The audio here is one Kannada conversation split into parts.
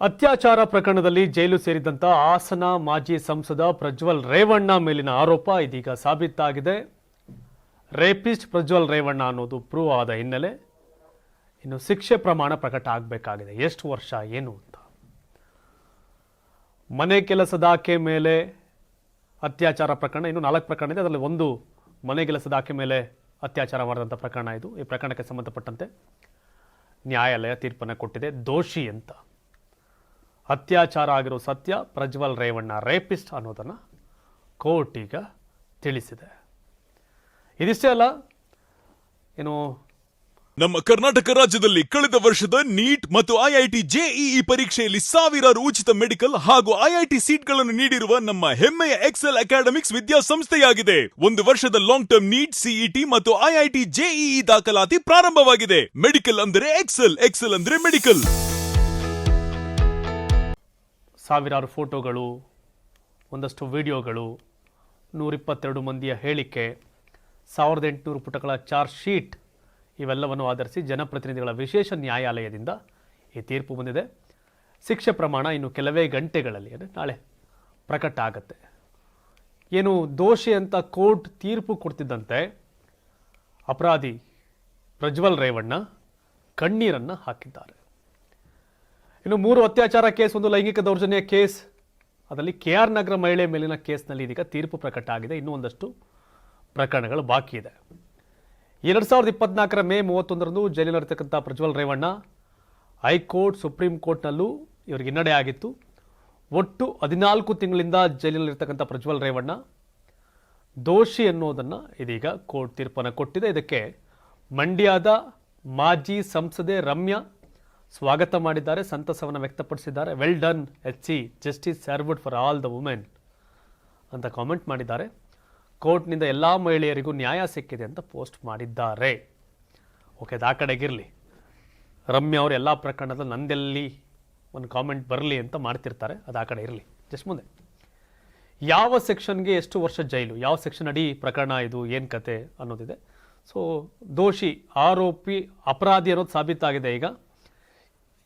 ಅತ್ಯಾಚಾರ ಪ್ರಕರಣದಲ್ಲಿ ಜೈಲು ಸೇರಿದಂತ ಹಾಸನ ಮಾಜಿ ಸಂಸದ ಪ್ರಜ್ವಲ್ ರೇವಣ್ಣ ಮೇಲಿನ ಆರೋಪ ಇದೀಗ ಸಾಬೀತಾಗಿದೆ. ರೇಪಿಸ್ಟ್ ಪ್ರಜ್ವಲ್ ರೇವಣ್ಣ ಅನ್ನೋದು ಪ್ರೂವ್ ಆದ ಹಿನ್ನೆಲೆ ಇನ್ನು ಶಿಕ್ಷೆ ಪ್ರಮಾಣ ಪ್ರಕಟ ಆಗಬೇಕಾಗಿದೆ. ಎಷ್ಟು ವರ್ಷ, ಏನು ಅಂತ. ಮನೆ ಕೆಲಸದ ಆಕೆ ಮೇಲೆ ಅತ್ಯಾಚಾರ ಪ್ರಕರಣ, ಇನ್ನು ನಾಲ್ಕು ಪ್ರಕರಣ ಇದೆ. ಅದರಲ್ಲಿ ಒಂದು ಮನೆ ಕೆಲಸದ ಆಕೆ ಮೇಲೆ ಅತ್ಯಾಚಾರ ಮಾಡಿದಂಥ ಪ್ರಕರಣ ಇದು. ಈ ಪ್ರಕರಣಕ್ಕೆ ಸಂಬಂಧಪಟ್ಟಂತೆ ನ್ಯಾಯಾಲಯ ತೀರ್ಪನ್ನು ಕೊಟ್ಟಿದೆ. ದೋಷಿ ಅಂತ. ಅತ್ಯಾಚಾರ ಆಗಿರೋ ಸತ್ಯ ಪ್ರಜ್ವಲ್ ರೇವಣ್ಣ ರೇಪಿಸ್ಟ್ ಅನ್ನೋದನ್ನು ಕೋರ್ಟ್ ಈಗ ತಿಳಿಸಿದೆ. ಇದಿಷ್ಟೇ ಅಲ್ಲ, ಏನು ನಮ್ಮ ಕರ್ನಾಟಕ ರಾಜ್ಯದಲ್ಲಿ ಕಳೆದ ವರ್ಷದ ನೀಟ್ ಮತ್ತು ಐಐಟಿ ಜೆಇಇ ಪರೀಕ್ಷೆಯಲ್ಲಿ ಸಾವಿರಾರು ಉಚಿತ ಮೆಡಿಕಲ್ ಹಾಗೂ ಐಐಟಿ ಸೀಟ್ಗಳನ್ನು ನೀಡಿರುವ ನಮ್ಮ ಹೆಮ್ಮೆಯ ಎಕ್ಸೆಲ್ ಅಕಾಡೆಮಿಕ್ಸ್ ವಿದ್ಯಾಸಂಸ್ಥೆಯಾಗಿದೆ. ಒಂದು ವರ್ಷದ ಲಾಂಗ್ ಟರ್ಮ್ ನೀಟ್, ಸಿಇಟಿ ಮತ್ತು ಐಐಟಿ ಜೆಇಇ ದಾಖಲಾತಿ ಪ್ರಾರಂಭವಾಗಿದೆ. ಮೆಡಿಕಲ್ ಅಂದರೆ ಎಕ್ಸೆಲ್ ಎಕ್ಸೆಲ್ ಅಂದರೆ ಮೆಡಿಕಲ್. ಸಾವಿರಾರು ಫೋಟೋಗಳು, ಒಂದಷ್ಟು ವಿಡಿಯೋಗಳು, ನೂರಿಪ್ಪತ್ತೆರಡು ಮಂದಿಯ ಹೇಳಿಕೆ, ಸಾವಿರದ ಎಂಟುನೂರು ಪುಟಗಳ ಚಾರ್ಜ್ ಶೀಟ್ ಇವೆಲ್ಲವನ್ನು ಆಧರಿಸಿ ಜನಪ್ರತಿನಿಧಿಗಳ ವಿಶೇಷ ನ್ಯಾಯಾಲಯದಿಂದ ಈ ತೀರ್ಪು ಬಂದಿದೆ. ಶಿಕ್ಷೆ ಪ್ರಮಾಣ ಇನ್ನು ಕೆಲವೇ ಗಂಟೆಗಳಲ್ಲಿ, ಅಂದರೆ ನಾಳೆ ಪ್ರಕಟ ಆಗತ್ತೆ. ಏನು ದೋಷಿ ಅಂತ ಕೋರ್ಟ್ ತೀರ್ಪು ಕೊಡ್ತಿದ್ದಂತೆ, ಅಪರಾಧಿ ಪ್ರಜ್ವಲ್ ರೇವಣ್ಣ ಕಣ್ಣೀರನ್ನು ಹಾಕಿದ್ದಾರೆ. ಇನ್ನು ಮೂರು ಅತ್ಯಾಚಾರ ಕೇಸ್, ಒಂದು ಲೈಂಗಿಕ ದೌರ್ಜನ್ಯ ಕೇಸ್. ಅದರಲ್ಲಿ ಕೆ ಆರ್ ನಗರ ಮಹಿಳೆ ಮೇಲಿನ ಕೇಸ್ನಲ್ಲಿ ಇದೀಗ ತೀರ್ಪು ಪ್ರಕಟ ಆಗಿದೆ. ಇನ್ನೂ ಒಂದಷ್ಟು ಪ್ರಕರಣಗಳು ಬಾಕಿ ಇದೆ. ಎರಡು ಸಾವಿರದ ಇಪ್ಪತ್ನಾಲ್ಕರ ಮೇ ಮೂವತ್ತೊಂದರಂದು ಜೈಲಿನಲ್ಲಿರ್ತಕ್ಕಂಥ Prajwal Revanna high court, supreme ಕೋರ್ಟ್ನಲ್ಲೂ ಇವರಿಗೆ ಹಿನ್ನಡೆ ಆಗಿತ್ತು. ಒಟ್ಟು ಹದಿನಾಲ್ಕು ತಿಂಗಳಿಂದ ಜೈಲಿನಲ್ಲಿರ್ತಕ್ಕಂಥ ಪ್ರಜ್ವಲ್ ರೇವಣ್ಣ ದೋಷಿ ಅನ್ನೋದನ್ನು ಇದೀಗ ಕೋರ್ಟ್ ತೀರ್ಪನ್ನು ಕೊಟ್ಟಿದೆ. ಇದಕ್ಕೆ ಮಂಡ್ಯದ ಮಾಜಿ ಸಂಸದೆ ರಮ್ಯಾ ಸ್ವಾಗತ ಮಾಡಿದ್ದಾರೆ, ಸಂತಸವನ್ನು ವ್ಯಕ್ತಪಡಿಸಿದ್ದಾರೆ. Well done H C justice served for all the women ಅಂತ ಕಾಮೆಂಟ್ ಮಾಡಿದ್ದಾರೆ. ಕೋರ್ಟ್ನಿಂದ ಎಲ್ಲ ಮಹಿಳೆಯರಿಗೂ ನ್ಯಾಯ ಸಿಕ್ಕಿದೆ ಅಂತ ಪೋಸ್ಟ್ ಮಾಡಿದ್ದಾರೆ. ಓಕೆ ಅದು ಆ ಕಡೆಗಿರಲಿ ರಮ್ಯಾ ಅವರು ಎಲ್ಲ ಪ್ರಕರಣದಲ್ಲಿ ನಂದೆಲ್ಲಿ ಒಂದು ಕಾಮೆಂಟ್ ಬರಲಿ ಅಂತ ಮಾಡ್ತಿರ್ತಾರೆ. ಅದು ಆ ಕಡೆ ಇರಲಿ. ಜಸ್ಟ್ ಮುಂದೆ. ಯಾವ ಸೆಕ್ಷನ್ಗೆ ಎಷ್ಟು ವರ್ಷ ಜೈಲು? ಯಾವ ಸೆಕ್ಷನ್ ಅಡಿ ಪ್ರಕರಣ ಇದು? ಏನು ಕತೆ ಅನ್ನೋದಿದೆ. ಸೊ ದೋಷಿ, ಆರೋಪಿ, ಅಪರಾಧಿ ಅನ್ನೋದು ಸಾಬೀತಾಗಿದೆ ಈಗ.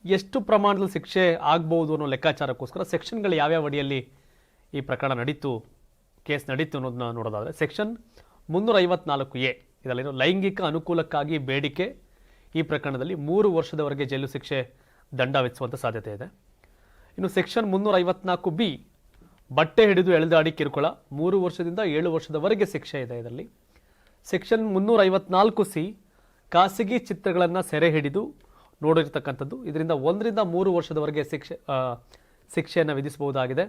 ಎಷ್ಟು ಪ್ರಮಾಣದಲ್ಲಿ ಶಿಕ್ಷೆ ಆಗ್ಬೋದು ಅನ್ನೋ ಲೆಕ್ಕಾಚಾರಕ್ಕೋಸ್ಕರ ಸೆಕ್ಷನ್ಗಳು ಯಾವ್ಯಾವ ಅಡಿಯಲ್ಲಿ ಈ ಪ್ರಕರಣ ನಡೀತು, ಕೇಸ್ ನಡೀತು ಅನ್ನೋದನ್ನ ನೋಡೋದಾದರೆ ಸೆಕ್ಷನ್ ಮುನ್ನೂರ ಐವತ್ನಾಲ್ಕು ಎ, ಇದರಲ್ಲಿರೋ ಲೈಂಗಿಕ ಅನುಕೂಲಕ್ಕಾಗಿ ಬೇಡಿಕೆ, ಈ ಪ್ರಕರಣದಲ್ಲಿ ಮೂರು ವರ್ಷದವರೆಗೆ ಜೈಲು ಶಿಕ್ಷೆ ದಂಡ ವಿಧಿಸುವಂಥ ಸಾಧ್ಯತೆ ಇದೆ. ಇನ್ನು ಸೆಕ್ಷನ್ ಮುನ್ನೂರ ಐವತ್ನಾಲ್ಕು ಬಿ, ಬಟ್ಟೆ ಹಿಡಿದು ಎಳೆದಾಡಿ ಕಿರುಕುಳ, ಮೂರು ವರ್ಷದಿಂದ ಏಳು ವರ್ಷದವರೆಗೆ ಶಿಕ್ಷೆ ಇದೆ ಇದರಲ್ಲಿ. ಸೆಕ್ಷನ್ ಮುನ್ನೂರ ಐವತ್ನಾಲ್ಕು ಸಿ, ಖಾಸಗಿ ಚಿತ್ರಗಳನ್ನು ಸೆರೆ ಹಿಡಿದು ನೋಡಿರ್ತಕ್ಕಂಥದ್ದು. ಇದರಿಂದ ಒಂದರಿಂದ ಮೂರು ವರ್ಷದವರೆಗೆ ಶಿಕ್ಷೆ ಶಿಕ್ಷೆಯನ್ನು ವಿಧಿಸಬಹುದಾಗಿದೆ.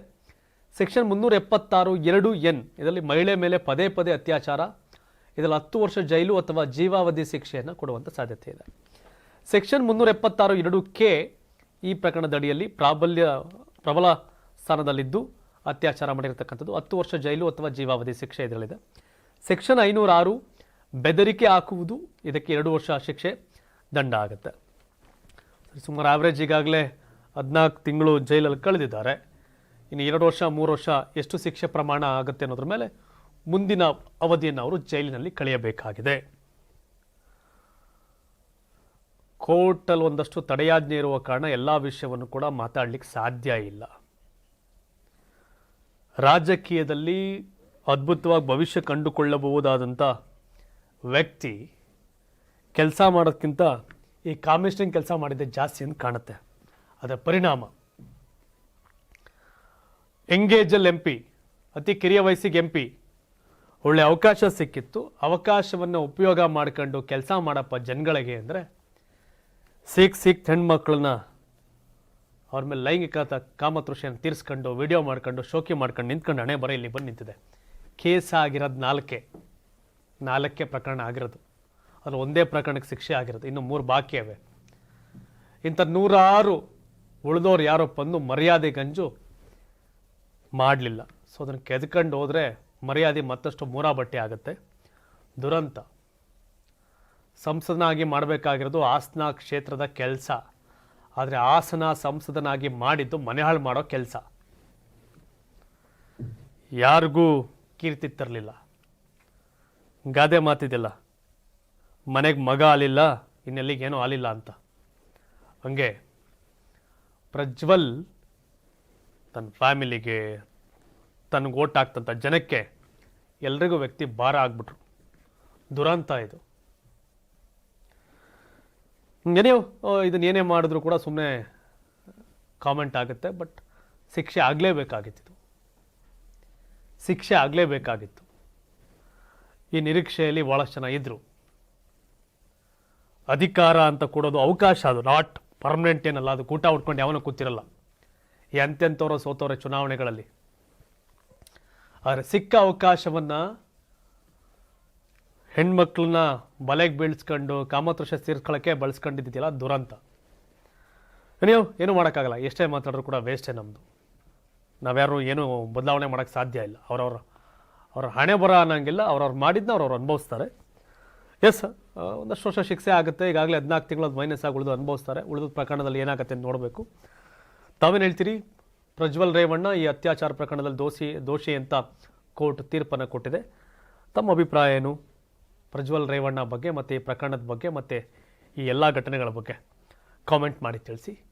ಸೆಕ್ಷನ್ ಮುನ್ನೂರ ಎಪ್ಪತ್ತಾರು ಎರಡು ಎನ್, ಇದರಲ್ಲಿ ಮಹಿಳೆ ಮೇಲೆ ಪದೇ ಪದೇ ಅತ್ಯಾಚಾರ, ಇದರಲ್ಲಿ ಹತ್ತು ವರ್ಷ ಜೈಲು ಅಥವಾ ಜೀವಾವಧಿ ಶಿಕ್ಷೆಯನ್ನು ಕೊಡುವಂಥ ಸಾಧ್ಯತೆ ಇದೆ. ಸೆಕ್ಷನ್ ಮುನ್ನೂರ ಎಪ್ಪತ್ತಾರು ಎರಡು ಕೆ, ಈ ಪ್ರಕರಣದಡಿಯಲ್ಲಿ ಪ್ರಾಬಲ್ಯ, ಪ್ರಬಲ ಸ್ಥಾನದಲ್ಲಿದ್ದು ಅತ್ಯಾಚಾರ ಮಾಡಿರತಕ್ಕಂಥದ್ದು. ಹತ್ತು ವರ್ಷ ಜೈಲು ಅಥವಾ ಜೀವಾವಧಿ ಶಿಕ್ಷೆ ಇದರಲ್ಲಿದೆ. ಸೆಕ್ಷನ್ ಐನೂರಾರು, ಬೆದರಿಕೆ ಹಾಕುವುದು, ಇದಕ್ಕೆ ಎರಡು ವರ್ಷ ಶಿಕ್ಷೆ ದಂಡ ಆಗುತ್ತೆ. ಸುಮಾರು ಆವ್ರೇಜ್ ಈಗಾಗಲೇ ಹದಿನಾಲ್ಕು ತಿಂಗಳು ಜೈಲಲ್ಲಿ ಕಳೆದಿದ್ದಾರೆ. ಇನ್ನು ಎರಡು ವರ್ಷ, ಮೂರು ವರ್ಷ ಎಷ್ಟು ಶಿಕ್ಷೆ ಪ್ರಮಾಣ ಆಗುತ್ತೆ ಅನ್ನೋದ್ರ ಮೇಲೆ ಮುಂದಿನ ಅವಧಿಯನ್ನು ಅವರು ಜೈಲಿನಲ್ಲಿ ಕಳೆಯಬೇಕಾಗಿದೆ. ಕೋರ್ಟಲ್ಲಿ ಒಂದಷ್ಟು ತಡೆಯಾಜ್ಞೆ ಇರುವ ಕಾರಣ ಎಲ್ಲ ವಿಷಯವನ್ನು ಕೂಡ ಮಾತಾಡಲಿಕ್ಕೆ ಸಾಧ್ಯ ಇಲ್ಲ. ರಾಜಕೀಯದಲ್ಲಿ ಅದ್ಭುತವಾಗಿ ಭವಿಷ್ಯ ಕಂಡುಕೊಳ್ಳಬಹುದಾದಂಥ ವ್ಯಕ್ತಿ ಕೆಲಸ ಮಾಡೋದಕ್ಕಿಂತ ಈ ಕಾಮಿಸ್ಟಿಂಗ್ ಕೆಲಸ ಮಾಡಿದ್ದೆ ಜಾಸ್ತಿ ಅಂತ ಕಾಣುತ್ತೆ. ಅದರ ಪರಿಣಾಮ ಎಂಗೇಜಲ್ ಎಂ ಪಿ ಅತಿ ಕಿರಿಯ ವಯಸ್ಸಿಗೆ ಎಂ ಪಿ ಒಳ್ಳೆ ಅವಕಾಶ ಸಿಕ್ಕಿತ್ತು. ಅವಕಾಶವನ್ನು ಉಪಯೋಗ ಮಾಡ್ಕೊಂಡು ಕೆಲಸ ಮಾಡಪ್ಪ ಜನಗಳಿಗೆ ಅಂದರೆ ಸಿಕ್ ಸಿಕ್ ಹೆಣ್ಮಕ್ಳನ್ನ ಅವ್ರ ಮೇಲೆ ಲೈಂಗಿಕ ಕಾಮತೃಷಿಯನ್ನು ತೀರಿಸ್ಕೊಂಡು, ವಿಡಿಯೋ ಮಾಡ್ಕೊಂಡು, ಶೋಕಿ ಮಾಡ್ಕೊಂಡು ನಿಂತ್ಕೊಂಡು ಹಣೆ ಬರ ಇಲ್ಲಿ ಬಂದು ನಿಂತಿದೆ. ಕೇಸ್ ಆಗಿರೋದು ನಾಲ್ಕೆ, ನಾಲ್ಕೇ ಪ್ರಕರಣ ಆಗಿರೋದು. ಅದ್ರ ಒಂದೇ ಪ್ರಕರಣಕ್ಕೆ ಶಿಕ್ಷೆ ಆಗಿರುತ್ತೆ. ಇನ್ನು ಮೂರು ಬಾಕಿ ಅವೆ ಇಂಥ ನೂರಾರು ಉಳಿದವ್ರು ಯಾರೋ ಬಂದು ಮರ್ಯಾದೆ ಗಂಜು ಮಾಡಲಿಲ್ಲ. ಸೊ ಅದನ್ನು ಕೆದ್ಕೊಂಡು ಹೋದರೆ ಮರ್ಯಾದೆ ಮತ್ತಷ್ಟು ಮೂರಾ ಬಟ್ಟೆ ಆಗುತ್ತೆ. ದುರಂತ. ಸಂಸದನಾಗಿ ಮಾಡಬೇಕಾಗಿರೋದು ಹಾಸನ ಕ್ಷೇತ್ರದ ಕೆಲಸ. ಆದರೆ ಹಾಸನ ಸಂಸದನಾಗಿ ಮಾಡಿದ್ದು ಮನೆ ಹಾಳು ಮಾಡೋ ಕೆಲಸ. ಯಾರಿಗೂ ಕೀರ್ತಿ ತರಲಿಲ್ಲ. ಗಾದೆ ಮಾತಿದೆಯಲ್ಲ ಮನೆಗೆ ಮಗ ಆಲಿಲ್ಲ ಇನ್ನೆಲ್ಲಿಗೇನೂ ಆಲಿಲ್ಲ ಅಂತ. ಹಂಗೆ ಪ್ರಜ್ವಲ್ ತನ್ನ ಫ್ಯಾಮಿಲಿಗೆ ತನಗೆ ಓಟ್ ಹಾಕ್ತಂಥ ಜನಕ್ಕೆ ಎಲ್ರಿಗೂ ವ್ಯಕ್ತಿ ಭಾರ ಆಗ್ಬಿಟ್ರು. ದುರಂತ ಇದು. ಏನೇ ಇದನ್ನ ಏನೇ ಮಾಡಿದ್ರು ಕೂಡ ಸುಮ್ಮನೆ ಕಾಮೆಂಟ್ ಆಗುತ್ತೆ, ಬಟ್ ಶಿಕ್ಷೆ ಆಗಲೇಬೇಕಾಗಿತ್ತು ಶಿಕ್ಷೆ ಆಗಲೇಬೇಕಾಗಿತ್ತು. ಈ ನಿರೀಕ್ಷೆಯಲ್ಲಿ ಭಾಳಷ್ಟು ಜನ ಇದ್ದರು ಅಧಿಕಾರ ಅಂತ ಕೊಡೋದು ಅವಕಾಶ ಅದು ನಾಟ್ ಪರ್ಮನೆಂಟ್ ಏನಲ್ಲ, ಅದು ಕೂಟ ಉಟ್ಕೊಂಡು ಯಾವನೂ ಕೂತಿರಲ್ಲ. ಎಂತೆಂಥವ್ರೋ ಸೋತವರ ಚುನಾವಣೆಗಳಲ್ಲಿ. ಆದರೆ ಸಿಕ್ಕ ಅವಕಾಶವನ್ನು ಹೆಣ್ಮಕ್ಳನ್ನ ಬಲೆಗೆ ಬೀಳ್ಸ್ಕೊಂಡು ಕಾಮತೃಷ ಸೇರ್ಸ್ಕೊಳ್ಳೋಕ್ಕೆ ಬಳಸ್ಕೊಂಡಿದ್ದಿಲ್ಲ ದುರಂತ. ನೀವು ಏನೂ ಮಾಡೋಕ್ಕಾಗಲ್ಲ. ಎಷ್ಟೇ ಮಾತಾಡಿದ್ರು ಕೂಡ ವೇಸ್ಟೇ ನಮ್ಮದು ನಾವ್ಯಾರು ಏನೂ ಬದಲಾವಣೆ ಮಾಡೋಕ್ಕೆ ಸಾಧ್ಯ ಇಲ್ಲ. ಅವರವರ, ಅವರ ಹಣೆ ಬರ ಅನ್ನೋಂಗಿಲ್ಲ. ಅವ್ರವ್ರು ಮಾಡಿದ್ನ ಅವ್ರವ್ರು ಅನುಭವಿಸ್ತಾರೆ. ಎಸ್ ಒಂದಷ್ಟು ವರ್ಷ ಶಿಕ್ಷೆ ಆಗುತ್ತೆ. ಈಗಾಗಲೇ ಹದಿನಾಲ್ಕು ತಿಂಗಳು ಅದು ಮೈನಸ್ ಆಗಿ ಉಳಿದು ಅನುಭವಿಸ್ತಾರೆ. ಉಳಿದ ಪ್ರಕರಣದಲ್ಲಿ ಏನಾಗುತ್ತೆ ಅಂತ ನೋಡಬೇಕು. ತಾವೇನು ಹೇಳ್ತೀರಿ? ಪ್ರಜ್ವಲ್ ರೇವಣ್ಣ ಈ ಅತ್ಯಾಚಾರ ಪ್ರಕರಣದಲ್ಲಿ ದೋಷಿ ದೋಷಿ ಅಂತ ಕೋರ್ಟ್ ತೀರ್ಪನ್ನು ಕೊಟ್ಟಿದೆ. ತಮ್ಮ ಅಭಿಪ್ರಾಯ ಏನು? ಪ್ರಜ್ವಲ್ ರೇವಣ್ಣ ಬಗ್ಗೆ ಮತ್ತು ಈ ಪ್ರಕರಣದ ಬಗ್ಗೆ ಮತ್ತು ಈ ಎಲ್ಲ ಘಟನೆಗಳ ಬಗ್ಗೆ ಕಾಮೆಂಟ್ ಮಾಡಿ ತಿಳಿಸಿ.